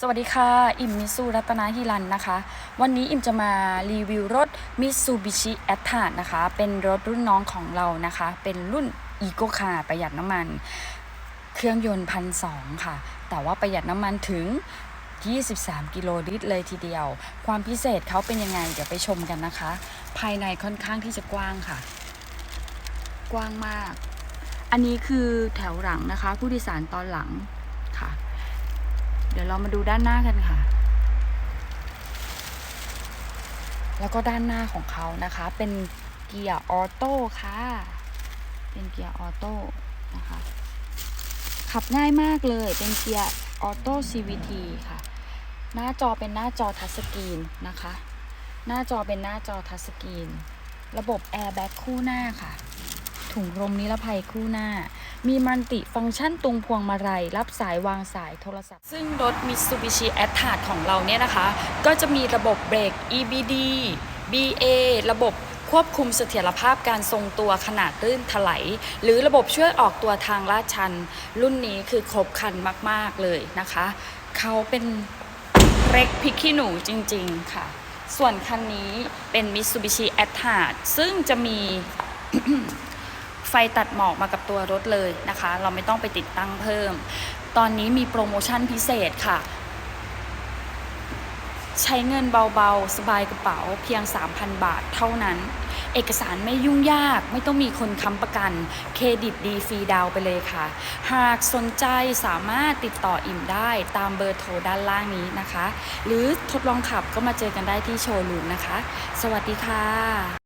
สวัสดีค่ะ อิมมิสูรัตนาฮิรันนะคะ วันนี้อิมจะมารีวิวรถ Mitsubishi a t t a นะคะ เป็นรถรุ่นน้องของเรานะคะ เป็นรุ่น Eco Car ประหยัดน้ำมัน เครื่องยนต์พันสองค่ะ แต่ว่าประหยัดน้ำมันถึง 23 กิโลลิตรเลยทีเดียว ความพิเศษเขาเป็นยังไง เดี๋ยวไปชมกันนะคะ ภายในค่อนข้างที่จะกว้างค่ะ กว้างมาก อันนี้คือแถวหลังนะคะ ผู้โดยสารตอนหลังค่ะ ดี๋ยวเรามาดูด้านหน้ากันค่ะ แล้วก็ด้านหน้าของเขานะคะ เป็นเกียร์ออโต้ค่ะ เป็นเกียร์ออโต้นะคะ ขับง่ายมากเลย เป็นเกียร์ออโต้ CVT ค่ะ หน้าจอเป็นหน้าจอทัชสกรีนนะคะ หน้าจอเป็นหน้าจอทัชสกรีน ระบบแอร์แบ็กคู่หน้าค่ะ ถุงลมนิรภัยคู่หน้า มีมันติฟังก์ชันตรงพวงมาลัยรับสายวางสายโทรศัพท์ ซึ่งรถ Mitsubishi a t t a ของเราเนี่ยนะคะ ก็จะมีระบบเบรก EBD BA ระบบควบคุมเสถียรภาพการทรงตัวขนาดลื่นถลายหรือระบบช่วยออกตัวทางลาดชัน รุ่นนี้คือครบคันมาก ๆ เลยนะคะ เขาเป็นเร็กพิกขี้หนูจริง ๆ ค่ะ ส่วนคันนี้เป็น Mitsubishi a t t a ซึ่งจะมี ไฟตัดหมอกมากับตัวรถเลยนะคะ เราไม่ต้องไปติดตั้งเพิ่ม ตอนนี้มีโปรโมชั่นพิเศษค่ะ ใช้เงินเบาๆ สบายกระเป๋าเพียง 3,000 บาทเท่านั้น เอกสารไม่ยุ่งยาก ไม่ต้องมีคนค้ำประกัน เครดิตดีฟรีดาวไปเลยค่ะ หากสนใจสามารถติดต่ออิ่มได้ตามเบอร์โทรด้านล่างนี้นะคะ หรือทดลองขับก็มาเจอกันได้ที่โชว์รูมนะคะ สวัสดีค่ะ